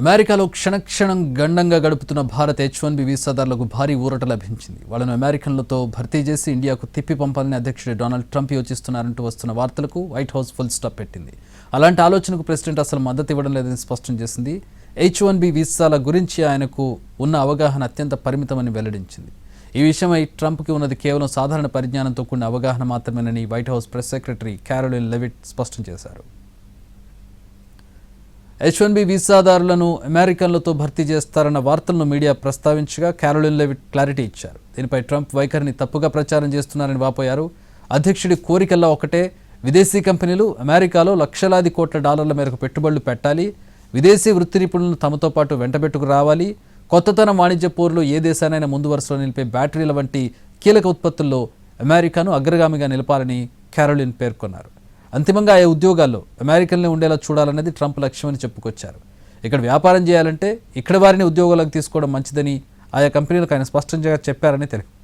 అమెరికాలో క్షణక్షణం గండంగా గడుపుతున్న భారత్ హెచ్ వన్ బి వీసాదారులకు భారీ ఊరట లభించింది. వాళ్ళను అమెరికన్లతో భర్తీ చేసి ఇండియాకు తిప్పి పంపాలని అధ్యక్షుడు డొనాల్డ్ ట్రంప్ యోచిస్తున్నారంటూ వస్తున్న వార్తలకు వైట్ హౌస్ ఫుల్ స్టాప్ పెట్టింది. అలాంటి ఆలోచనకు ప్రెసిడెంట్ అసలు మద్దతు ఇవ్వడం లేదని స్పష్టం చేసింది. హెచ్ వన్ బి వీసాల గురించి ఆయనకు ఉన్న అవగాహన అత్యంత పరిమితమని వెల్లడించింది. ఈ విషయమై ట్రంప్కి ఉన్నది కేవలం సాధారణ పరిజ్ఞానంతో కూడిన అవగాహన మాత్రమేనని White House press secretary Karoline Leavitt స్పష్టం చేశారు. హెచ్ వన్ బి వీసాదారులను అమెరికన్లతో భర్తీ చేస్తారన్న వార్తలను మీడియా ప్రస్తావించగా క్యారోలిన్ లెవిట్ క్లారిటీ ఇచ్చారు. దీనిపై ట్రంప్ వైఖరిని తప్పుగా ప్రచారం చేస్తున్నారని వాపోయారు. అధ్యక్షుడి కోరికల్లా ఒకటే విదేశీ కంపెనీలు అమెరికాలో లక్షలాది కోట్ల డాలర్ల మేరకు పెట్టుబడులు పెట్టాలి విదేశీ వృత్తి నిపుణులను తమతో పాటు వెంటబెట్టుకు రావాలి కొత్తతనం వాణిజ్య పోరులో ఏ దేశానైనా ముందు వరుసలో నిలిపే బ్యాటరీల వంటి కీలక ఉత్పత్తుల్లో అమెరికాను అగ్రగామిగా నిలపాలని క్యారోలిన్ పేర్కొన్నారు. అంతిమంగా ఆయా ఉద్యోగాల్లో అమెరికన్లే ఉండేలా చూడాలన్నది ట్రంప్ లక్ష్యమని చెప్పుకొచ్చారు. ఇక్కడ వ్యాపారం చేయాలంటే ఇక్కడ వారిని ఉద్యోగాలకు తీసుకోవడం మంచిదని ఆయా కంపెనీలకు ఆయన స్పష్టంగా చెప్పారని తెలిపారు.